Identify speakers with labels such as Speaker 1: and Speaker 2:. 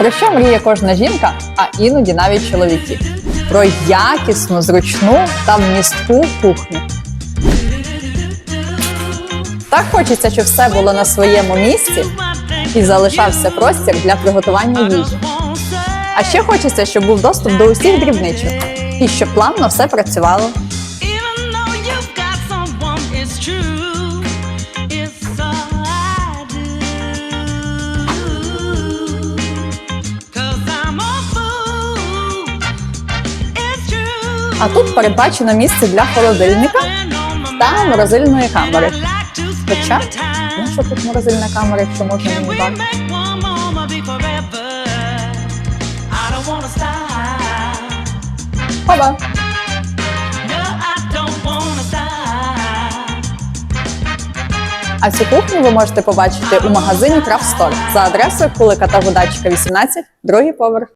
Speaker 1: Про що мріє кожна жінка, а іноді навіть чоловіки? Про якісну, зручну та вмістку кухню. Так хочеться, щоб все було на своєму місці і залишався простір для приготування їжі. А ще хочеться, щоб був доступ до усіх дрібничок і щоб плавно все працювало. А тут передбачено місце для холодильника та морозильної камери. Хоча, ну що тут морозильна камера, якщо можна мені
Speaker 2: wanna stop.
Speaker 1: А цю кухню ви можете побачити у магазині Craft за адресою Кулика та Гудачка 18, другий поверх.